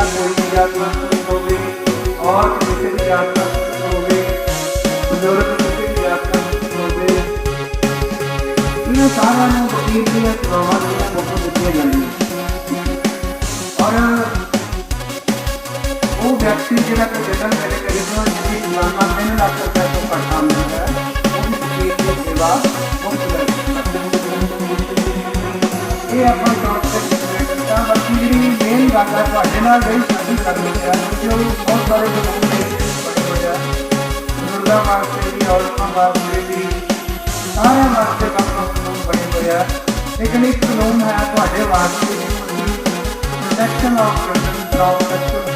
ਸੰਬੰਧਿਤ ਜਾਂ ਕੋਈ ਵੀ ਜਾਤ ਨਾਲ ਸੰਬੰਧਿਤ ਹੋਵੇ ਔਰ ਕਿਸੇ ਵੀ ਜਾਤ ਨਾਲ ਸੰਬੰਧਿਤ ਹੋਵੇ ਬਜ਼ੁਰਗ ਕਿਸੇ ਵੀ ਜਾਤ ਨਾਲ ਸੰਬੰਧਿਤ ਹੋਵੇ ਇਹਨਾਂ ਸਾਰਿਆਂ ਨੂੰ ਵਕੀਲ ਦੀਆਂ ਸੇਵਾਵਾਂ ਦੀਆਂ ਮੁਫਤ ਦਿੱਤੀਆਂ ਜਾਂਦੀਆਂ ਔਰ ਉਹ ਵਿਅਕਤੀ ਜਿਹੜਾ ਕਿ ਰਿਟਰਨ ਕਰੇ ਕਰੇ ਤੋਂ ਜਿਹਦੀ ਜੁਰਮਾਨਾ 3 ਲੱਖ ਜਿਹੜੀ ਤੁਹਾਡੇ ਨਾਲ ਜਿਹੜੀ ਸਾਡੀ ਕਰਨੀ ਹੈ। ਜੋ ਬਹੁਤ ਸਾਰੇ ਲੋਕ ਬੜੇ ਬੜੇ ਬਜ਼ੁਰਗਾਂ ਵਾਸਤੇ ਵੀ ਔਰਤਾਂ ਵਾਸਤੇ ਵੀ। ਸਾਰਿਆਂ ਵਾਸਤੇ ਕੰਮ ਕਾਨੂੰਨ ਬਣੇ ਲੇਕਿਨ ਇੱਕ ਕਾਨੂੰਨ ਹੈ ਤੁਹਾਡੇ ਵਾਸਤੇ protection of person from sexual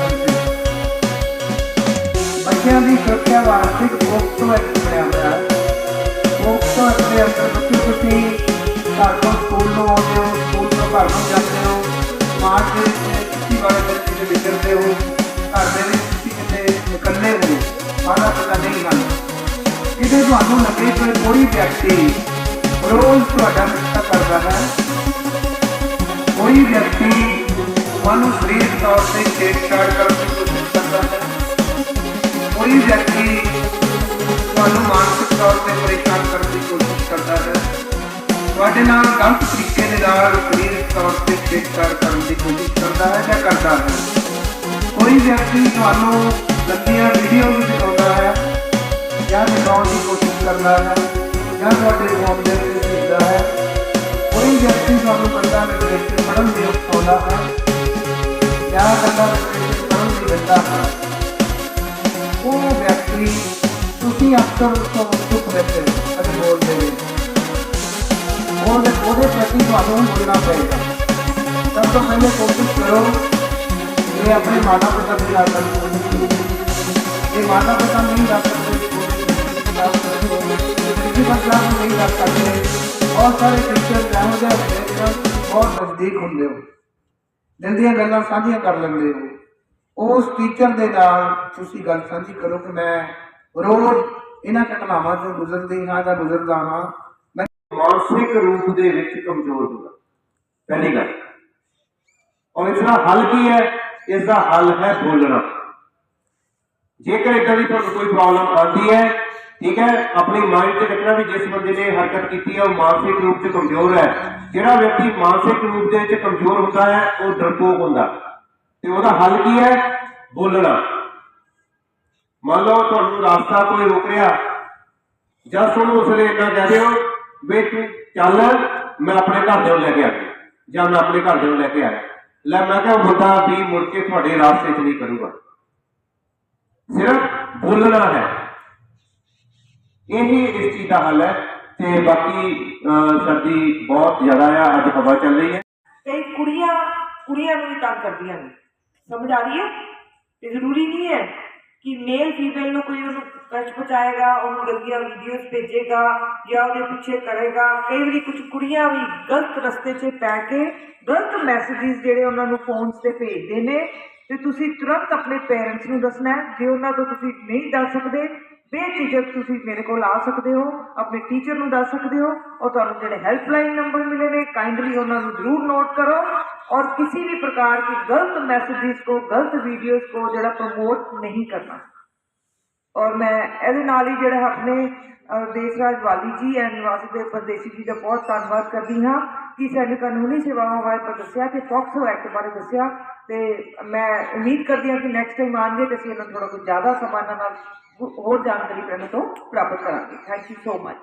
ਬੱਚਿਆਂ ਦੀ ਸੁਰੱਖਿਆ ਵਾਸਤੇ ਪੋਕਸੋ ਐਕਟ ਬਣਿਆ ਹੋਇਆ ਹੈ। ਪੋਕਸੋ ਦੇ ਅੰਦਰ ਬੱਚੇ ਤੁਸੀਂ ਘਰ ਤੋਂ ਸਕੂਲ ਨੂੰ ਆਉਂਦੇ ਹੋ, ਸਕੂਲ ਤੋਂ ਘਰ ਨੂੰ ਜਾਂਦੇ ਹੋ। ਸਮਾਜ ਦੇ ਦੇ ਹੋ ਘਰ ਦੇ ਵਿੱਚ ਤੁਸੀਂ ਕਿਤੇ ਇਕੱਲੇ ਹੋ ਮਾਨਾ ਪਤਾ ਨਹੀਂ ਗੱਲ ਕਿਤੇ ਤੁਹਾਨੂੰ ਲੱਗੇ ਕਿ ਕੋਈ ਵਿਅਕਤੀ ਰੋਜ਼ ਤੁਹਾਡਾ ਰਿਸ਼ਤਾ ਕਰਦਾ ਹੈ। ਕੋਈ ਵਿਅਕਤੀ ਤੁਹਾਨੂੰ ਸਰੀਰਕ ਤੌਰ ਤੇ ਛੇੜਛਾੜ ਕਰਨ ਦੀ ਕੋਸ਼ਿਸ਼ ਕਰਦਾ ਹੈ। ਕੋਈ ਵਿਅਕਤੀ ਤੁਹਾਨੂੰ ਮਾਨਸਿਕ ਤੌਰ ਤੇ ਪਰੇਸ਼ਾਨ ਕਰਨ ਦੀ ਕੋਸ਼ਿਸ਼ ਕਰਦਾ ਹੈ। ਤੁਹਾਡੇ ਨਾਲ ਗਲਤ ਤਰੀਕੇ ਦੇ ਨਾਲ ਸਰੀਰਕ ਤੌਰ ਤੇ ਛੇੜਛਾੜ ਕਰਨ ਦੀ ਕੋਸ਼ਿਸ਼ ਕਰਦਾ ਹੈ ਜਾਂ ਕਰਦਾ ਹੈ। ਕੋਈ ਵਿਅਕਤੀ ਤੁਹਾਨੂੰ ਗੰਦੀਆਂ ਵੀਡੀਓ ਵੀ ਦਿਖਾਉਂਦਾ ਹੈ ਜਾਂ ਦਿਖਾਉਣ ਦੀ ਕੋਸ਼ਿਸ਼ ਕਰਦਾ ਹੈ ਜਾਂ ਤੁਹਾਡੇ ਫੋਨ ਦੇ ਵਿੱਚ ਦਿਖਦਾ ਹੈ। ਕੋਈ ਵਿਅਕਤੀ ਤੁਹਾਨੂੰ ਬੰਦਾ ਲਿਟਰੇਚਰ ਪੜ੍ਹਨ ਦੀ ਉਕਸਾਉਂਦਾ ਹੈ ਜਾਂ ਬੰਦਾ ਲਿਟਰੇਚਰ ਪੜ੍ਹਨ ਦੀ ਦਿੰਦਾ ਹੈ ਉਹ ਵਿਅਕਤੀ ਤੁਸੀਂ ਅਕਸਰ ਉਸ ਤੋਂ ਚੁੱਪ ਰਹਿੰਦੇ ਹੋ ਅਤੇ ਬੋਲਦੇ ਨਹੀਂ ਉਹਦੇ ਉਹਦੇ ਪ੍ਰਤੀ ਤੁਹਾਨੂੰ ਬੋਲਣਾ ਪਏਗਾ ਸਭ ਤੋਂ ਪਹਿਲੇ ਕੋਸ਼ਿਸ਼ ਕਰੋ ਕਿ ਆਪਣੇ ਮਾਤਾ ਪਿਤਾ ਦੀ ਗੱਲ ਕਰੋ ਇਹ ਮਾਤਾ ਪਿਤਾ ਨਹੀਂ ਕਰ ਸਕਦੇ ਕਿਸੇ ਬੰਦਾ ਨੂੰ ਨਹੀਂ ਕਰ ਸਕਦੇ ਬਹੁਤ ਸਾਰੇ ਟੀਚਰ ਇਹੋ ਜਿਹੇ ਹੁੰਦੇ ਨੇ ਜਿਹੜਾ ਬਹੁਤ ਨਜ਼ਦੀਕ ਹੁੰਦੇ ਹੋ ਦਿਲ ਦੀਆਂ ਗੱਲਾਂ ਸਾਂਝੀਆਂ ਕਰ ਲੈਂਦੇ ਹੋ ਉਸ ਟੀਚਰ ਦੇ ਨਾਲ ਤੁਸੀਂ ਗੱਲ ਸਾਂਝੀ ਕਰੋ ਕਿ ਮੈਂ ਰੋਜ਼ ਇਹਨਾਂ ਘਟਨਾਵਾਂ ਤੋਂ ਗੁਜ਼ਰਦੀ ਹਾਂ ਜਾਂ ਗੁਜ਼ਰਦਾ ਹਾਂ ਮੈਂ ਮਾਨਸਿਕ ਰੂਪ ਦੇ ਵਿੱਚ ਕਮਜ਼ੋਰ ਹੁੰਦਾ ਪਹਿਲੀ ਗੱਲ ਔਰ ਇਸ ਦਾ ਹੱਲ ਕੀ ਹੈ ਇਸ ਦਾ ਹੱਲ ਹੈ ਬੋਲਣਾ। ਜੇਕਰ ਇਦਾਂ ਦੀ ਤੁਹਾਨੂੰ ਕੋਈ ਪ੍ਰੋਬਲਮ ਆਉਂਦੀ ਹੈ, ਠੀਕ ਹੈ, ਆਪਣੇ ਮਾਈਂਡ ਤੇ ਰੱਖਣਾ ਵੀ ਜਿਸ ਬੰਦੇ ਨੇ ਹਰਕਤ ਕੀਤੀ ਹੈ, ਉਹ ਮਾਨਸਿਕ ਰੂਪ 'ਚ ਕਮਜ਼ੋਰ ਹੈ। ਜਿਹੜਾ ਵਿਅਕਤੀ ਮਾਨਸਿਕ ਰੂਪ ਦੇ ਵਿੱਚ ਕਮਜ਼ੋਰ ਹੁੰਦਾ ਹੈ, ਉਹ ਡਰਪੋਕ ਹੁੰਦਾ। ਤੇ ਉਹਦਾ ਹੱਲ ਕੀ ਹੈ? ਬੋਲਣਾ। ਮੰਨ ਲਓ ਤੁਹਾਨੂੰ ਰਾਸਤਾ ਕੋਈ ਰੋਕ ਰਿਹਾ। ਜਾਂ ਤੁਹਾਨੂੰ ਉਸ ਵੇਲੇ ਇੰਨਾ ਕਹਿ ਦਿਓ ਵੀ ਤੂੰ ਚੱਲ, ਮੈਂ ਆਪਣੇ ਘਰ ਦੇ ਨੂੰ ਲੈ ਕੇ ਆ। ਜਾਂ ਮੈਂ ਆਪਣੇ ਘਰ ਦੇ ਨੂੰ ਲੈ ਕੇ ਆਇਆ ਲੈ ਮੈਂ ਕਿਹਾ ਉਹ ਵੀ ਮੁੜ ਕੇ ਤੁਹਾਡੇ ਰਾਸਤੇ 'ਚ ਨਹੀਂ ਕਰੂਗਾ। ਸਿਰਫ ਬੋਲਣਾ ਹੈ। ਇਹੀ ਇਸ ਚੀਜ਼ ਦਾ ਹੱਲ ਹੈ ਤੇ ਬਾਕੀ ਅਹ, ਸਰਦੀ ਬਹੁਤ ਜ਼ਿਆਦਾ ਆ ਅੱਜ ਹਵਾ ਚੱਲ ਰਹੀ ਹੈ। ਕਈ ਕੁੜੀਆਂ ਕੁੜੀਆਂ ਨੂੰ ਵੀ ਤੰਗ ਕਰਦੀਆਂ ਨੇ। ਸਮਝ ਆ ਰਹੀ ਹੈ? ਇਹ ਜ਼ਰੂਰੀ ਨਹੀਂ ਹੈ ਕਿ ਮੇਲ ਫੀਮੇਲ ਨੂੰ ਕੋਈ ਉਹਨੂੰ ਸੱਚ ਪਹੁੰਚਾਏਗਾ ਉਹਨੂੰ ਗੰਦੀਆਂ ਵੀਡੀਓਜ਼ ਭੇਜੇਗਾ ਜਾਂ ਉਹਦੇ ਪਿੱਛੇ ਕਰੇਗਾ ਕਈ ਵਾਰੀ ਕੁਝ ਕੁੜੀਆਂ ਵੀ ਗਲਤ ਰਸਤੇ 'ਚ ਪੈ ਕੇ ਗਲਤ ਮੈਸੇजेस ਜਿਹੜੇ ਉਹਨਾਂ ਨੂੰ ਫੋਨਸ ਤੇ ਭੇਜਦੇ ਨੇ ਤੇ ਤੁਸੀਂ ਤੁਰੰਤ ਆਪਣੇ ਪੇਰੈਂਟਸ ਨੂੰ ਦੱਸਣਾ ਜੇ ਉਹਨਾਂ ਤੋਂ ਤੁਸੀਂ ਨਹੀਂ ਦੱਸ ਸਕਦੇ ਬੇਝਿਜਕ ਤੁਸੀਂ ਮੇਰੇ ਕੋਲ ਆ ਸਕਦੇ ਹੋ ਆਪਣੇ ਟੀਚਰ ਨੂੰ ਦੱਸ ਸਕਦੇ ਹੋ ਔਰ ਤੁਹਾਨੂੰ ਜਿਹੜੇ ਹੈਲਪਲਾਈਨ ਨੰਬਰ ਮਿਲੇ ਨੇ ਕਾਈਂਡਲੀ ਉਹਨਾਂ ਨੂੰ ਜ਼ਰੂਰ ਨੋਟ ਕਰੋ और किसी भी प्रकार की गलत मैसेजेस को, गलत वीडियोस को जरा प्रमोट नहीं करना। ਔਰ ਮੈਂ ਇਹਦੇ ਨਾਲ ਹੀ ਜਿਹੜਾ ਆਪਣੇ ਦੇਸ਼ ਰਾਜ ਵਾਲੀ ਜੀ ਐਂਡ ਵਾਸੂਦੇਵ ਪਰਦੇਸੀ ਜੀ ਦਾ ਬਹੁਤ ਧੰਨਵਾਦ ਕਰਦੀ ਹਾਂ ਕਿ ਸਾਨੂੰ ਕਾਨੂੰਨੀ ਸੇਵਾਵਾਂ ਬਾਰੇ ਦੱਸਿਆ ਤੇ ਫੋਕਸੋ ਐਕਟ ਬਾਰੇ ਦੱਸਿਆ ਤੇ ਮੈਂ ਉਮੀਦ ਕਰਦੀ ਹਾਂ ਕਿ ਨੈਕਸਟ ਟਾਈਮ ਆਣਗੇ ਤੇ ਅਸੀਂ ਇਹਨਾਂ ਨੂੰ ਥੋੜਾ ਕੁਝ ਜ਼ਿਆਦਾ ਸਮਾਨਾਂ ਨਾਲ ਹੋਰ ਜਾਣਕਾਰੀ ਕਰਨ ਤੋਂ ਪ੍ਰਾਪਤ ਕਰਾਂਗੇ। ਥੈਂਕ ਯੂ ਸੋ ਮਚ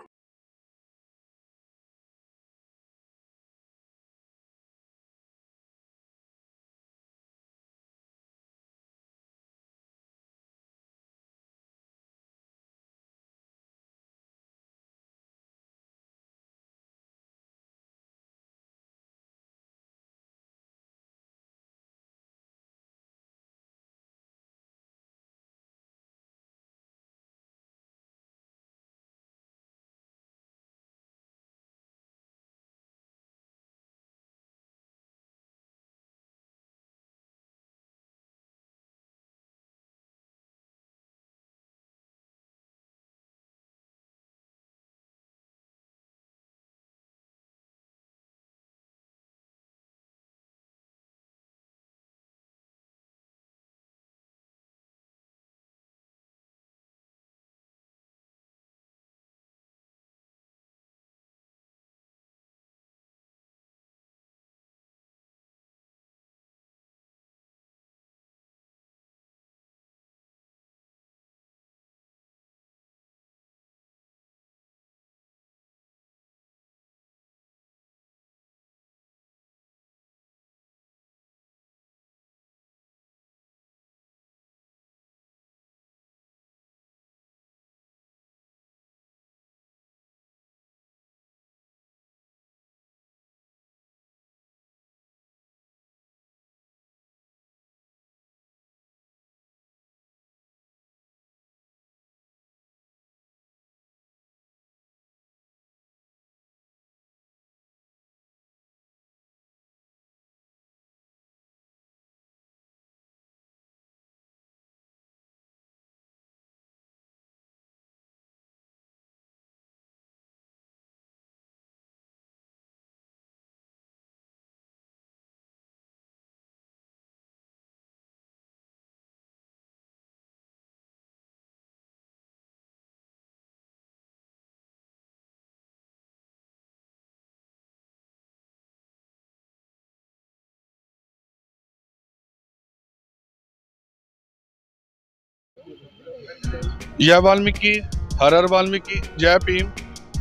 ਜੈ ਵਾਲਮੀਕੀ, ਹਰ ਹਰ ਵਾਲਮੀਕੀ, ਜੈ ਭੀਮ,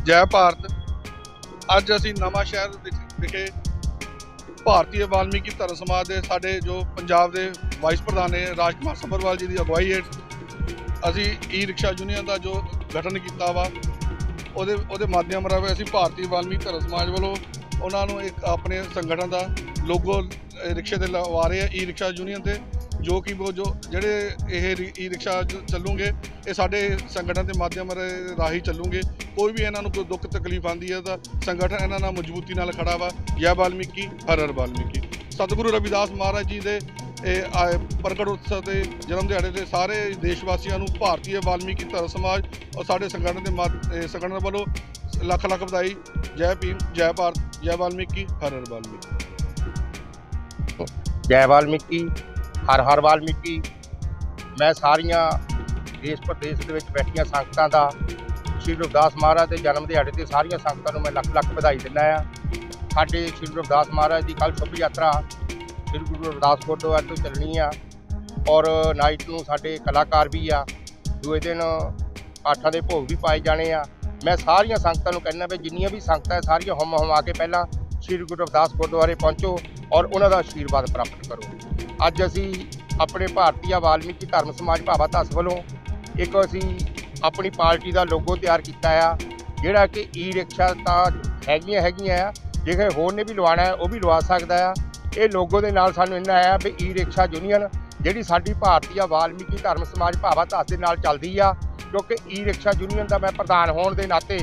ਜੈ ਭਾਰਤ। ਅੱਜ ਅਸੀਂ ਨਵਾਂ ਸ਼ਹਿਰ ਵਿਖੇ ਭਾਰਤੀ ਵਾਲਮੀਕੀ ਧਰਮ ਸਮਾਜ ਦੇ ਸਾਡੇ ਜੋ ਪੰਜਾਬ ਦੇ ਵਾਈਸ ਪ੍ਰਧਾਨ ਨੇ ਰਾਜਕੁਮਾਰ ਸੰਭਰਵਾਲ ਜੀ ਦੀ ਅਗਵਾਈ ਹੇਠ ਅਸੀਂ ਈ ਰਿਕਸ਼ਾ ਯੂਨੀਅਨ ਦਾ ਜੋ ਗਠਨ ਕੀਤਾ ਵਾ, ਉਹਦੇ ਉਹਦੇ ਮਾਧਿਅਮ ਰਾਹੀਂ ਅਸੀਂ ਭਾਰਤੀ ਵਾਲਮੀਕੀ ਧਰਮ ਸਮਾਜ ਵੱਲੋਂ ਉਹਨਾਂ ਨੂੰ ਇੱਕ ਆਪਣੇ ਸੰਗਠਨ ਦਾ ਲੋਗੋ ਰਿਕਸ਼ੇ ਤੇ ਲਵਾ ਰਹੇ ਆ ਈ ਰਿਕਸ਼ਾ ਯੂਨੀਅਨ ਤੇ। ਜੋ ਕਿ ਉਹ ਜੋ ਜਿਹੜੇ ਇਹ ਈ ਰਿਕਸ਼ਾ ਚੱਲੂਗੇ, ਇਹ ਸਾਡੇ ਸੰਗਠਨ ਦੇ ਮਾਧਿਅਮ ਰ- ਰਾਹੀਂ ਚੱਲੂਗੇ। ਕੋਈ ਵੀ ਇਹਨਾਂ ਨੂੰ ਕੋਈ ਦੁੱਖ ਤਕਲੀਫ ਆਂਦੀ ਹੈ ਤਾਂ ਸੰਗਠਨ ਇਹਨਾਂ ਨਾਲ ਮਜ਼ਬੂਤੀ ਨਾਲ ਖੜਾ ਵਾ। ਜੈ ਵਾਲਮੀਕੀ, ਹਰ ਹਰ ਵਾਲਮੀਕੀ। ਸਤਿਗੁਰੂ ਰਵਿਦਾਸ ਮਹਾਰਾਜ ਜੀ ਦੇ, ਇਹ, ਆਏ ਪ੍ਰਗਟ ਉਤਸਵ ਦੇ ਜਨਮ ਦਿਹਾੜੇ ਤੇ ਸਾਰੇ ਦੇਸ਼ ਵਾਸੀਆਂ ਨੂੰ ਭਾਰਤੀ ਵਾਲਮੀਕੀ ਧਰਮ ਸਮਾਜ ਔਰ ਸਾਡੇ ਸੰਗਠਨ ਦੇ ਮਾਧ- ਸੰਗਠਨ ਵੱਲੋਂ ਲੱਖ ਲੱਖ ਵਧਾਈ। ਜੈ ਭੀਮ, ਜੈ ਭਾਰਤ, ਜੈ ਵਾਲਮੀਕੀ, ਹਰ ਹਰ ਵਾਲਮੀਕੀ। ਜੈ ਵਾਲਮੀਕੀ। ਹਰ ਹਰ ਵਾਲਮੀਕੀ, ਮੈਂ ਸਾਰੀਆਂ ਦੇਸ਼ ਪ੍ਰਦੇਸ਼ ਦੇ ਵਿੱਚ ਬੈਠੀਆਂ ਸੰਗਤਾਂ ਦਾ, ਸ਼੍ਰੀ ਗੁਰਦਾਸ ਮਹਾਰਾਜ ਦੇ ਜਨਮ ਦਿਹਾੜੇ ਤੇ ਸਾਰੀਆਂ ਸੰਗਤਾਂ ਨੂੰ ਮੈਂ ਲੱਖ ਲੱਖ ਵਧਾਈ ਦਿੰਦਾ ਆ ਸਾਡੇ ਸ਼੍ਰੀ ਗੁਰਦਾਸ ਮਹਾਰਾਜ ਦੀ ਕੱਲ ਸ਼ੁਭ ਯਾਤਰਾ ਸ਼੍ਰੀ ਗੁਰੂ ਰਵਿਦਾਸ ਗੁਰਦੁਆਰੇ ਤੋਂ ਚੱਲਣੀ ਆ ਔਰ ਨਾਈਟ ਨੂੰ ਸਾਡੇ ਕਲਾਕਾਰ ਵੀ ਆ, ਦੂਏ ਦਿਨ ਪਾਠਾਂ ਦੇ ਭੋਗ ਵੀ ਪਾਏ ਜਾਣੇ ਆ। ਮੈਂ ਸਾਰੀਆਂ ਸੰਗਤਾਂ ਨੂੰ ਕਹਿੰਦਾ ਵੀ ਜਿੰਨੀਆਂ ਵੀ ਸੰਗਤਾਂ ਸਾਰੀਆਂ ਹਮ ਹਮਾ ਕੇ ਪਹਿਲਾਂ ਸ਼੍ਰੀ ਗੁਰੂ ਰਵਿਦਾਸ ਗੁਰਦੁਆਰੇ ਪਹੁੰਚੋ ਔਰ ਉਹਨਾਂ ਦਾ ਆਸ਼ੀਰਵਾਦ ਪ੍ਰਾਪਤ ਕਰੋ। ਅੱਜ ਅਸੀਂ ਆਪਣੇ ਭਾਰਤੀ ਵਾਲਮੀਕੀ ਧਰਮ ਸਮਾਜ ਭਾਵਾ ਧਸ ਵੱਲੋਂ ਇੱਕ ਅਸੀਂ ਆਪਣੀ ਪਾਰਟੀ ਦਾ ਲੋਗੋ ਤਿਆਰ ਕੀਤਾ ਆ, ਜਿਹੜਾ ਕਿ ਈ ਰਿਕਸ਼ਾ ਤਾਂ ਹੈਗੀਆਂ ਹੈਗੀਆਂ ਆ ਜੇ ਹੋਰ ਨੇ ਵੀ ਲਵਾਉਣਾ ਹੈ, ਉਹ ਵੀ ਲਵਾ ਸਕਦਾ ਆ। ਇਹ ਲੋਗੋ ਦੇ ਨਾਲ ਸਾਨੂੰ ਇੰਨਾ ਆਇਆ ਵੀ ਈ ਰਿਕਸ਼ਾ ਯੂਨੀਅਨ, ਜਿਹੜੀ ਸਾਡੀ ਭਾਰਤੀ ਵਾਲਮੀਕੀ ਧਰਮ ਸਮਾਜ ਭਾਵਾ ਧਸ ਦੇ ਨਾਲ ਚੱਲਦੀ ਆ, ਕਿਉਂਕਿ ਈ ਰਿਕਸ਼ਾ ਯੂਨੀਅਨ ਦਾ ਮੈਂ ਪ੍ਰਧਾਨ ਹੋਣ ਦੇ ਨਾਤੇ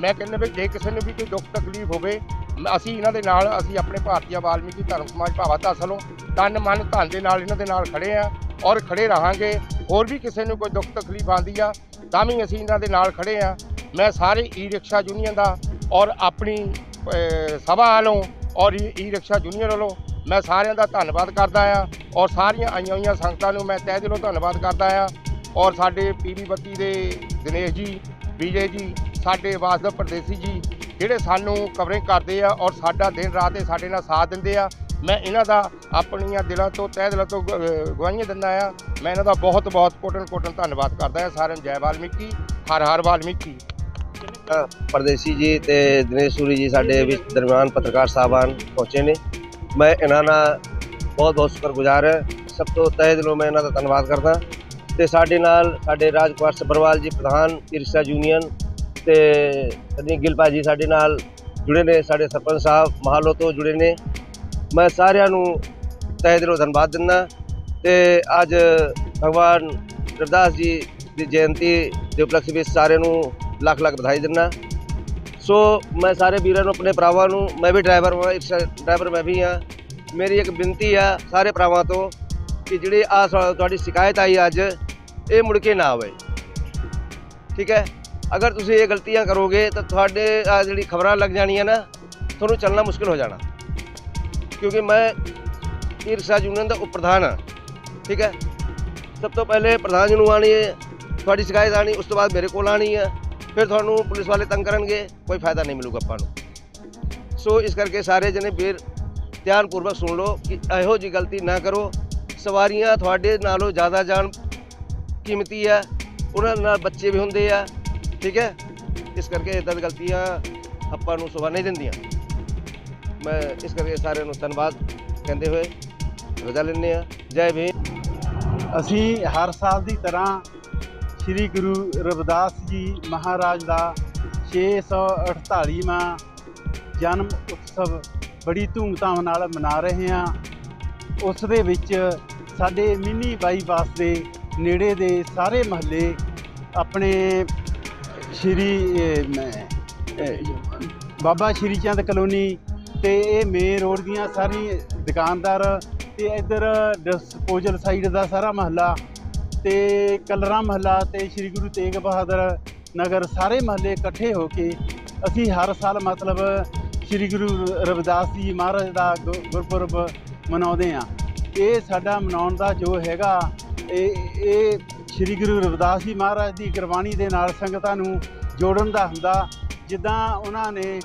ਮੈਂ ਕਹਿੰਦਾ ਵੀ ਜੇ ਕਿਸੇ ਨੂੰ ਵੀ ਕੋਈ ਦੁੱਖ ਤਕਲੀਫ ਹੋਵੇ, ਅਸੀਂ ਇਹਨਾਂ ਦੇ ਨਾਲ ਅਸੀਂ ਆਪਣੇ ਭਾਰਤੀ ਵਾਲਮੀਕੀ ਧਰਮ ਸਮਾਜ ਭਾਵਾ ਧਸ ਵੱਲੋਂ ਤਨ ਮਨ ਧਨ ਦੇ ਨਾਲ ਇਹਨਾਂ ਦੇ ਨਾਲ ਖੜੇ ਆ ਔਰ ਖੜੇ ਰਹਾਂਗੇ। ਹੋਰ ਵੀ ਕਿਸੇ ਨੂੰ ਕੋਈ ਦੁੱਖ ਤਕਲੀਫ ਆਂਦੀ ਆ, ਤਾਂ ਵੀ ਅਸੀਂ ਇਹਨਾਂ ਦੇ ਨਾਲ ਖੜੇ ਆ। ਮੈਂ ਸਾਰੇ ਈ ਰਿਕਸ਼ਾ ਯੂਨੀਅਨ ਦਾ ਔਰ ਆਪਣੀ ਸਭਾ ਵੱਲੋਂ ਔਰ ਈ ਰਿਕਸ਼ਾ ਯੂਨੀਅਨ ਵੱਲੋਂ ਮੈਂ ਸਾਰਿਆਂ ਦਾ ਧੰਨਵਾਦ ਕਰਦਾ ਆ ਔਰ ਸਾਰੀਆਂ ਆਈਆਂ ਹੋਈਆਂ ਸੰਗਤਾਂ ਨੂੰ ਮੈਂ ਤਹਿ ਦਿਲੋਂ ਧੰਨਵਾਦ ਕਰਦਾ ਆ। ਔਰ ਸਾਡੇ ਪੀਵੀ ਬੱਤੀ ਦੇ ਦਿਨੇਸ਼ ਜੀ, ਵਿਜੇ ਜੀ, ਸਾਡੇ ਵਾਸਦਵ ਪਰਦੇਸੀ ਜੀ, ਜਿਹੜੇ ਸਾਨੂੰ ਕਵਰਿੰਗ ਕਰਦੇ ਆ ਔਰ ਸਾਡਾ ਦਿਨ ਰਾਤ ਇਹ ਸਾਡੇ ਨਾਲ ਸਾਥ ਦਿੰਦੇ ਆ। ਮੈਂ ਇਹਨਾਂ ਦਾ ਆਪਣੀਆਂ ਦਿਲਾਂ ਤੋਂ, ਤਹਿ ਦਿਲਾਂ ਤੋਂ ਗ- ਗਵਾਹੀਆਂ ਦਿੰਦਾ ਆ। ਮੈਂ ਇਹਨਾਂ ਦਾ ਬਹੁਤ ਬਹੁਤ ਕੋਟਨ ਕੋਟਨ ਧੰਨਵਾਦ ਕਰਦਾ ਆ ਸਾਰਿਆਂ ਨੂੰ। ਜੈ ਵਾਲਮੀਕੀ, ਹਰ ਹਰ ਵਾਲਮੀਕੀ। ਪਰਦੇਸੀ ਜੀ ਤੇ ਦਿਨੇਸ਼ ਸੂਰੀ ਜੀ ਸਾਡੇ ਵਿੱਚ ਦਰਮਿਆਨ ਪੱਤਰਕਾਰ ਸਾਹਿਬਾਨ ਪਹੁੰਚੇ ਨੇ। ਮੈਂ ਇਹਨਾਂ ਨਾਲ ਬਹੁਤ ਬਹੁਤ ਸ਼ੁਕਰਗੁਜ਼ਾਰ ਹਾਂ। ਸਭ ਤੋਂ ਤਹਿ ਦਿਲੋਂ ਮੈਂ ਇਹਨਾਂ ਦਾ ਧੰਨਵਾਦ ਕਰਦਾ। ਤੇ ਸਾਡੇ ਨਾਲ ਸਾਡੇ ਰਾਜਕੁਮਾਰ ਸੱਭਰਵਾਲ ਜੀ, ਪ੍ਰਧਾਨ ਇਰਸ਼ਾ ਯੂਨੀਅਨ ਤੇ ਸਨੀ ਗਿੱਲ ਭਾਜੀ ਸਾਡੇ ਨਾਲ ਜੁੜੇ ਨੇ। ਸਾਡੇ ਸਰਪੰਚ ਸਾਹਿਬ ਮਹਾਲੋ ਤੋਂ ਜੁੜੇ ਨੇ। ਮੈਂ ਸਾਰਿਆਂ ਨੂੰ ਤਹਿ ਦਿਲੋਂ ਧੰਨਵਾਦ ਦਿੰਦਾ ਤੇ ਅੱਜ ਭਗਵਾਨ ਰਵਿਦਾਸ ਜੀ ਦੀ ਜਯੰਤੀ ਦੇ ਉਪਲਕਸ਼ ਵਿੱਚ ਸਾਰਿਆਂ ਨੂੰ ਲੱਖ ਲੱਖ ਵਧਾਈ ਦਿੰਦਾ ਸੋ ਮੈਂ ਸਾਰੇ ਵੀਰਾਂ ਨੂੰ, ਆਪਣੇ ਭਰਾਵਾਂ ਨੂੰ, ਮੈਂ ਵੀ ਡਰਾਈਵਰ ਹਾਂ ਰਿਕਸ਼ਾ ਡਰਾਈਵਰ ਮੈਂ ਵੀ ਹਾਂ। ਮੇਰੀ ਇੱਕ ਬੇਨਤੀ ਆ ਸਾਰੇ ਭਰਾਵਾਂ ਤੋਂ ਕਿ ਜਿਹੜੀ ਆ ਤੁਹਾਡੀ ਸ਼ਿਕਾਇਤ ਆਈ ਅੱਜ, ਇਹ ਮੁੜ ਕੇ ਨਾ ਆਵੇ। ਠੀਕ ਹੈ? ਅਗਰ ਤੁਸੀਂ ਇਹ ਗਲਤੀਆਂ ਕਰੋਗੇ ਤਾਂ ਤੁਹਾਡੇ ਆ ਜਿਹੜੀ ਖਬਰਾਂ ਲੱਗ ਜਾਣੀਆਂ ਨਾ, ਤੁਹਾਨੂੰ ਚੱਲਣਾ ਮੁਸ਼ਕਿਲ ਹੋ ਜਾਣਾ। ਕਿਉਂਕਿ ਮੈਂ ਈਰਸ਼ਾ ਯੂਨੀਅਨ ਦਾ ਉਪ ਪ੍ਰਧਾਨ ਹਾਂ ਠੀਕ ਹੈ ਸਭ ਤੋਂ ਪਹਿਲੇ ਪ੍ਰਧਾਨ ਜੀ ਨੂੰ ਆਣੀ ਹੈ ਤੁਹਾਡੀ ਸ਼ਿਕਾਇਤ ਆਣੀ ਉਸ ਤੋਂ ਬਾਅਦ ਮੇਰੇ ਕੋਲ ਆਣੀ ਹੈ ਫਿਰ ਤੁਹਾਨੂੰ ਪੁਲਿਸ ਵਾਲੇ ਤੰਗ ਕਰਨਗੇ ਕੋਈ ਫਾਇਦਾ ਨਹੀਂ ਮਿਲੂਗਾ ਆਪਾਂ ਨੂੰ ਸੋ ਇਸ ਕਰਕੇ ਸਾਰੇ ਜਣੇ ਵੀਰ ਧਿਆਨਪੂਰਵਕ ਸੁਣ ਲਓ ਕਿ ਇਹੋ ਜੀ ਗਲਤੀ ਨਾ ਕਰੋ ਸਵਾਰੀਆਂ ਤੁਹਾਡੇ ਨਾਲੋਂ ਜ਼ਿਆਦਾ ਜਾਣ ਕੀਮਤੀ ਹੈ ਉਹਨਾਂ ਨਾਲ ਬੱਚੇ ਵੀ ਹੁੰਦੇ ਆ ਠੀਕ ਹੈ ਇਸ ਕਰਕੇ ਇਦਾਂ ਦੀ ਗਲਤੀਆਂ ਆਪਾਂ ਨੂੰ ਸ਼ੋਭਾ ਨਹੀਂ ਦਿੰਦੀਆਂ ਮੈਂ ਇਸ ਕਰਕੇ ਸਾਰਿਆਂ ਨੂੰ ਧੰਨਵਾਦ ਕਹਿੰਦੇ ਹੋਏ। ਰਜਾ ਲੈਂਦੇ ਆ ਜੈ ਭੀਮ। ਅਸੀਂ ਹਰ ਸਾਲ ਦੀ ਤਰ੍ਹਾਂ ਸ੍ਰੀ ਗੁਰੂ ਰਵਿਦਾਸ ਜੀ ਮਹਾਰਾਜ ਦਾ 648ਵਾਂ ਜਨਮ ਉਤਸਵ ਬੜੀ ਧੂਮਧਾਮ ਨਾਲ ਮਨਾ ਰਹੇ ਹਾਂ। ਉਸ ਦੇ ਵਿੱਚ ਸਾਡੇ ਮਿੰਨੀ ਬਾਈਪਾਸ ਦੇ ਨੇੜੇ ਦੇ ਸਾਰੇ ਮਹੱਲੇ ਆਪਣੇ ਸ਼੍ਰੀ ਬਾਬਾ ਸ਼੍ਰੀ ਚੰਦ ਕਲੋਨੀ ਤੇ ਇਹ ਮੇਨ ਰੋਡ ਦੀਆਂ ਸਾਰੀ ਦੁਕਾਨਦਾਰ ਤੇ ਇੱਧਰ ਡਿਸਪੋਜ਼ਲ ਸਾਈਡ ਦਾ ਸਾਰਾ ਮਹੱਲਾ ਤੇ ਕਲਰਾ ਮਹੱਲਾ ਤੇ ਸ੍ਰੀ ਗੁਰੂ ਤੇਗ ਬਹਾਦਰ ਨਗਰ ਸਾਰੇ ਮਹੱਲੇ ਇਕੱਠੇ ਹੋ ਕੇ ਅਸੀਂ ਹਰ ਸਾਲ ਮਤਲਬ ਸ੍ਰੀ ਗੁਰੂ ਰਵਿਦਾਸ ਜੀ ਮਹਾਰਾਜ ਦਾ ਗੁ- ਗੁਰਪੁਰਬ ਮਨਾਉਂਦੇ ਆ ਇਹ ਸਾਡਾ ਮਨਾਉਣ ਦਾ ਜੋ ਹੈਗਾ, ਇਹ ਇਹ ਸ੍ਰੀ ਗੁਰੂ ਰਵਿਦਾਸ ਜੀ ਮਹਾਰਾਜ ਦੀ ਗੁਰਬਾਣੀ ਦੇ ਨਾਲ ਸੰਗਤਾਂ ਨੂੰ ਜੋੜਨ ਦਾ ਹੁੰਦਾ। ਜਿੱਦਾਂ ਉਹਨਾਂ ਨੇ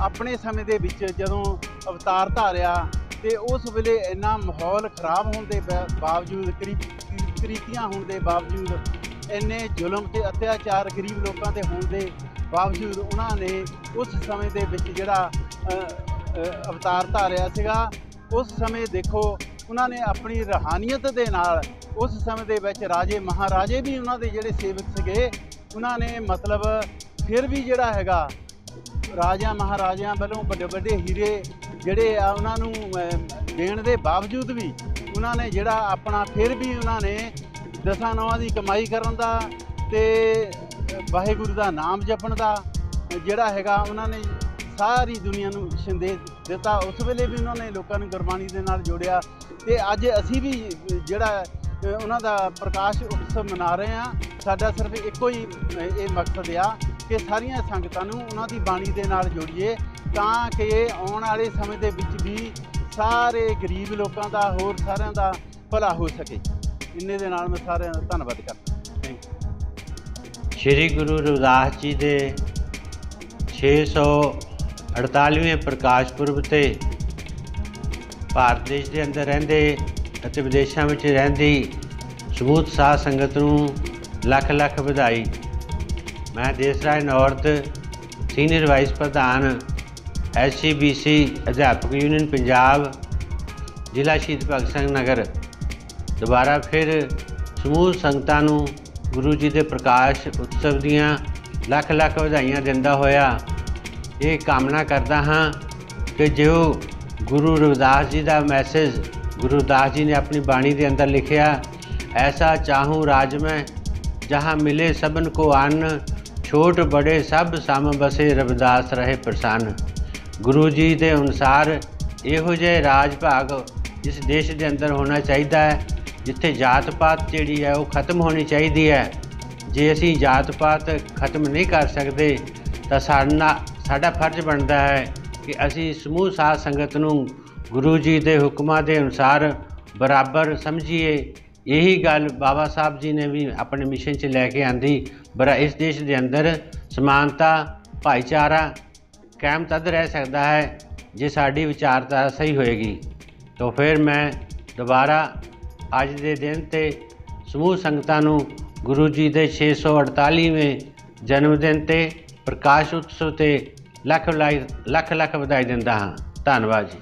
ਆਪਣੇ ਸਮੇਂ ਦੇ ਵਿੱਚ ਜਦੋਂ ਅਵਤਾਰ ਧਾਰਿਆ ਤੇ ਉਸ ਵੇਲੇ ਇੰਨਾ ਮਾਹੌਲ ਖਰਾਬ ਹੋਣ ਦੇ ਬਾ- ਬਾਵਜੂਦ ਕਰੀ- ਕਰੀਤੀਆਂ ਹੋਣ ਦੇ ਬਾਵਜੂਦ, ਇੰਨੇ ਜ਼ੁਲਮ ਤੇ ਅਤਿਆਚਾਰ ਗਰੀਬ ਲੋਕਾਂ ਤੇ ਹੋਣ ਦੇ ਬਾਵਜੂਦ ਉਹਨਾਂ ਨੇ ਉਸ ਸਮੇਂ ਦੇ ਵਿੱਚ ਜਿਹੜਾ ਅਵਤਾਰ ਧਾਰਿਆ ਸੀਗਾ, ਉਸ ਸਮੇਂ ਦੇਖੋ ਉਹਨਾਂ ਨੇ ਆਪਣੀ ਰਹਾਨੀਅਤ ਦੇ ਨਾਲ ਉਸ ਸਮੇਂ ਦੇ ਵਿੱਚ ਰਾਜੇ, ਮਹਾਰਾਜੇ ਵੀ ਉਹਨਾਂ ਦੇ ਜਿਹੜੇ ਸੇਵਕ ਸੀਗੇ, ਉਹਨਾਂ ਨੇ ਮਤਲਬ ਫਿਰ ਵੀ ਜਿਹੜਾ ਹੈਗਾ ਰਾਜਿਆਂ ਮਹਾਰਾਜਿਆਂ ਵੱਲੋਂ ਵੱਡੇ ਵੱਡੇ ਹੀਰੇ ਜਿਹੜੇ ਆ ਉਹਨਾਂ ਨੂੰ ਦੇਣ ਦੇ ਬਾਵਜੂਦ ਵੀ ਉਹਨਾਂ ਨੇ ਜਿਹੜਾ ਆਪਣਾ ਫਿਰ ਵੀ ਉਹਨਾਂ ਨੇ ਦਸਾਂ ਨਵਾਂ ਦੀ ਕਮਾਈ ਕਰਨ ਦਾ ਤੇ ਵਾਹਿਗੁਰੂ ਦਾ ਨਾਮ ਜਪਣ ਦਾ ਜਿਹੜਾ ਹੈਗਾ ਉਹਨਾਂ ਨੇ ਸਾਰੀ ਦੁਨੀਆ ਨੂੰ ਸੰਦੇਸ਼ ਦਿੱਤਾ। ਉਸ ਵੇਲੇ ਵੀ ਉਹਨਾਂ ਨੇ ਲੋਕਾਂ ਨੂੰ ਗੁਰਬਾਣੀ ਦੇ ਨਾਲ ਜੋੜਿਆ ਤੇ ਅੱਜ ਅਸੀਂ ਵੀ ਜਿਹੜਾ ਉਹਨਾਂ ਦਾ ਪ੍ਰਕਾਸ਼ ਉਤਸਵ ਮਨਾ ਰਹੇ ਹਾਂ। ਸਾਡਾ ਸਿਰਫ ਇੱਕੋ ਹੀ ਇਹ ਮਕਸਦ ਆ ਕਿ ਸਾਰੀਆਂ ਸੰਗਤਾਂ ਨੂੰ ਉਹਨਾਂ ਦੀ ਬਾਣੀ ਦੇ ਨਾਲ ਜੋੜੀਏ ਤਾਂ ਕਿ ਆਉਣ ਵਾਲੇ ਸਮੇਂ ਦੇ ਵਿੱਚ ਵੀ ਸਾਰੇ ਗਰੀਬ ਲੋਕਾਂ ਦਾ ਹੋਰ ਸਾਰਿਆਂ ਦਾ ਭਲਾ ਹੋ ਸਕੇ। ਇੰਨੇ ਦੇ ਨਾਲ ਮੈਂ ਸਾਰਿਆਂ ਦਾ ਧੰਨਵਾਦ ਕਰਦਾ। ਥੈਂਕ ਯੂ ਸ਼੍ਰੀ ਗੁਰੂ ਰਵਿਦਾਸ ਜੀ ਦੇ 648ਵੇਂ ਪ੍ਰਕਾਸ਼ ਪੁਰਬ ਤੇ ਭਾਰਤ ਦੇਸ਼ ਦੇ ਅੰਦਰ ਰਹਿੰਦੇ ਅਤੇ ਵਿਦੇਸ਼ਾਂ ਵਿੱਚ ਰਹਿੰਦੀ ਸਬੂਤ ਸਾਧ ਸੰਗਤ ਨੂੰ ਲੱਖ ਲੱਖ ਵਧਾਈ। ਮੈਂ ਦੇਸਰਾਜ ਨੌਰਥ ਸੀਨੀਅਰ ਵਾਈਸ ਪ੍ਰਧਾਨ ਐਸਸੀਬੀਸੀ ਅਧਿਆਪਕ ਯੂਨੀਅਨ ਪੰਜਾਬ, ਜ਼ਿਲ੍ਹਾ ਸ਼ਹੀਦ ਭਗਤ ਸਿੰਘ ਨਗਰ। ਦੁਬਾਰਾ ਫਿਰ ਸਮੂਹ ਸੰਗਤਾਂ ਨੂੰ ਗੁਰੂ ਜੀ ਦੇ ਪ੍ਰਕਾਸ਼ ਉਤਸਵ ਦੀਆਂ ਲੱਖ ਲੱਖ ਵਧਾਈਆਂ ਦਿੰਦਾ ਹੋਇਆ ਇਹ ਕਾਮਨਾ ਕਰਦਾ ਹਾਂ ਕਿ ਜੋ ਗੁਰੂ ਰਵਿਦਾਸ ਜੀ ਦਾ ਮੈਸੇਜ ਗੁਰੂ ਦਾਸ ਜੀ ਨੇ ਆਪਣੀ ਬਾਣੀ ਦੇ ਅੰਦਰ ਲਿਖਿਆ, ਐਸਾ ਚਾਹੂੰ ਰਾਜ ਮੈਂ, ਜਹਾਂ ਮਿਲੇ ਸਭਨ ਕੋ ਅੰਨ ਛੋਟ ਬੜੇ ਸਭ ਸਮ ਬਸੇ ਰਵਿਦਾਸ ਰਹੇ ਪ੍ਰਸੰਨ। ਗੁਰੂ ਜੀ ਦੇ ਅਨੁਸਾਰ ਇਹੋ ਜਿਹੇ ਰਾਜ ਭਾਗ ਇਸ ਦੇਸ਼ ਦੇ ਅੰਦਰ ਹੋਣਾ ਚਾਹੀਦਾ ਹੈ, ਜਿੱਥੇ ਜਾਤ ਪਾਤ ਜਿਹੜੀ ਹੈ ਉਹ ਖਤਮ ਹੋਣੀ ਚਾਹੀਦੀ ਹੈ। ਜੇ ਅਸੀਂ ਜਾਤ ਪਾਤ ਖਤਮ ਨਹੀਂ ਕਰ ਸਕਦੇ, ਤਾਂ ਸਾਡਾ ਸਾਡਾ ਫਰਜ਼ ਬਣਦਾ ਹੈ ਕਿ ਅਸੀਂ ਸਮੂਹ ਸਾਧ ਸੰਗਤ ਨੂੰ ਗੁਰੂ ਜੀ ਦੇ ਹੁਕਮਾਂ ਦੇ ਅਨੁਸਾਰ ਬਰਾਬਰ ਸਮਝੀਏ। ਇਹੀ ਗੱਲ ਬਾਬਾ ਸਾਹਿਬ ਜੀ ਨੇ ਵੀ ਆਪਣੇ ਮਿਸ਼ਨ 'ਚ ਲੈ ਕੇ ਆਂਦੀ ਪਰ ਇਸ ਦੇਸ਼ ਦੇ ਅੰਦਰ ਸਮਾਨਤਾ, ਭਾਈਚਾਰਾ ਕਾਇਮ ਤਦ ਰਹਿ ਸਕਦਾ ਹੈ ਜੇ ਸਾਡੀ ਵਿਚਾਰਧਾਰਾ ਸਹੀ ਹੋਏਗੀ। ਤਾਂ ਫਿਰ ਮੈਂ ਦੁਬਾਰਾ ਅੱਜ ਦੇ ਦਿਨ ਤੇ ਸਮੂਹ ਸੰਗਤਾਂ ਨੂੰ ਗੁਰੂ ਜੀ ਦੇ 648ਵੇਂ ਜਨਮ ਦਿਨ ਤੇ ਪ੍ਰਕਾਸ਼ ਉਤਸਵ ਤੇ ਲੱਖ ਲਾਈ- ਲੱਖ ਲੱਖ ਵਧਾਈ ਦਿੰਦਾ ਹਾਂ। ਧੰਨਵਾਦ ਜੀ।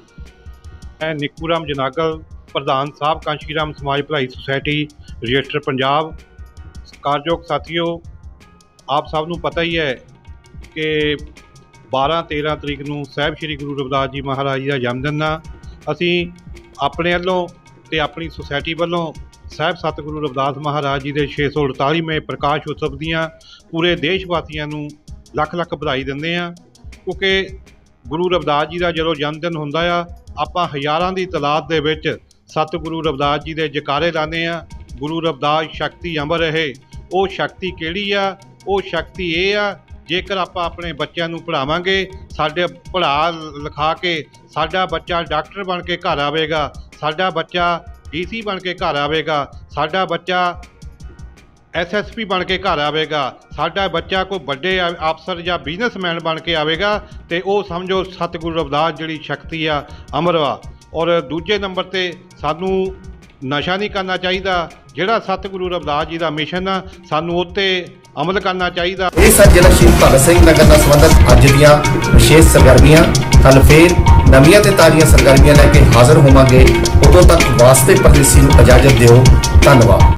ਮੈਂ ਨਿੱਕੂ ਰਾਮ ਜਨਾਗਲ ਪ੍ਰਧਾਨ ਸਾਹਿਬ ਕਾਂਸ਼ੀ ਰਾਮ ਸਮਾਜ ਭਲਾਈ ਸੁਸਾਇਟੀ, ਰਜਿਸਟਰ ਪੰਜਾਬ। ਕਾਰਜੋਗ ਸਾਥੀਓ, ਆਪ ਸਭ ਨੂੰ ਪਤਾ ਹੀ ਹੈ ਕਿ 12 13 ਤਰੀਕ ਨੂੰ ਸਾਹਿਬ ਸ੍ਰੀ ਗੁਰੂ ਰਵਿਦਾਸ ਜੀ ਮਹਾਰਾਜ ਜੀ ਦਾ ਜਨਮ ਦਿਨ ਆ। ਅਸੀਂ ਆਪਣੇ ਵੱਲੋਂ ਤੇ ਆਪਣੀ ਸੁਸਾਇਟੀ ਵੱਲੋਂ ਸਾਹਿਬ ਸਤਿਗੁਰੂ ਰਵਿਦਾਸ ਮਹਾਰਾਜ ਜੀ ਦੇ 648ਵੇਂ ਪ੍ਰਕਾਸ਼ ਉਤਸਵ ਦੀਆਂ ਪੂਰੇ ਦੇਸ਼ ਵਾਸੀਆਂ ਨੂੰ ਲੱਖ ਲੱਖ ਵਧਾਈ ਦਿੰਦੇ ਆ ਕਿਉਂਕਿ ਗੁਰੂ ਰਵਿਦਾਸ ਜੀ ਦਾ ਜਦੋਂ ਜਨਮ ਦਿਨ ਹੁੰਦਾ ਆ, ਆਪਾਂ ਹਜ਼ਾਰਾਂ ਦੀ ਤਾਦਾਦ ਦੇ ਵਿੱਚ ਸਤਿਗੁਰੂ ਰਵਿਦਾਸ ਜੀ ਦੇ ਜਕਾਰੇ ਲਾਉਂਦੇ ਆ ਗੁਰੂ ਰਵਿਦਾਸ ਸ਼ਕਤੀ ਅਮਰ ਰਹੇ। ਉਹ ਸ਼ਕਤੀ ਕਿਹੜੀ ਆ? ਉਹ ਸ਼ਕਤੀ ਇਹ ਆ, ਜੇਕਰ ਆਪਾਂ ਆਪਣੇ ਬੱਚਿਆਂ ਨੂੰ ਪੜ੍ਹਾਵਾਂਗੇ, ਸਾਡੇ ਪੜ੍ਹਾ ਲਿਖਾ ਕੇ ਸਾਡਾ ਬੱਚਾ ਡਾਕਟਰ ਬਣ ਕੇ ਘਰ ਆਵੇਗਾ, ਸਾਡਾ ਬੱਚਾ ਡੀਸੀ ਬਣ ਕੇ ਘਰ ਆਵੇਗਾ, ਸਾਡਾ ਬੱਚਾ ਐਸਐਸਪੀ ਬਣ ਕੇ ਘਰ ਆਵੇਗਾ, ਸਾਡਾ ਬੱਚਾ ਕੋਈ ਵੱਡੇ ਅਫਸਰ ਜਾਂ ਬਿਜ਼ਨਸਮੈਨ ਬਣ ਕੇ ਆਵੇਗਾ, ਤੇ ਉਹ ਸਮਝੋ ਸਤਿਗੁਰੂ ਰਵਿਦਾਸ ਜਿਹੜੀ ਸ਼ਕਤੀ ਆ ਅਮਰ ਵਾ। ਔਰ ਦੂਜੇ ਨੰਬਰ ਤੇ ਸਾਨੂੰ ਨਸ਼ਾ ਨਹੀਂ ਕਰਨਾ ਚਾਹੀਦਾ, ਜਿਹੜਾ ਸਤਿਗੁਰੂ ਰਵਿਦਾਸ ਜੀ ਦਾ ਮਿਸ਼ਨ ਆ, ਸਾਨੂੰ ਉੱਤੇ ਅਮਲ ਕਰਨਾ ਚਾਹੀਦਾ। ਇਹ ਸਨ ਜ਼ਿਲ੍ਹਾ ਸ਼ਹੀਦ ਭਗਤ ਸਿੰਘ ਨਗਰ ਨਾਲ ਸੰਬੰਧਿਤ ਅੱਜ ਦੀਆਂ ਵਿਸ਼ੇਸ਼ ਸਰਗਰਮੀਆਂ ਕੱਲ ਫੇਰ ਨਵੀਆਂ ਤੇ ਤਾਜ਼ੀਆਂ ਸਰਗਰਮੀਆਂ ਲੈ ਕੇ ਹਾਜ਼ਰ ਹੋਵਾਂਗੇ। ਉਦੋਂ ਤੱਕ ਵਾਸਤੇ ਪਰਦੇਸੀ ਨੂੰ ਇਜਾਜ਼ਤ ਦਿਓ। ਧੰਨਵਾਦ।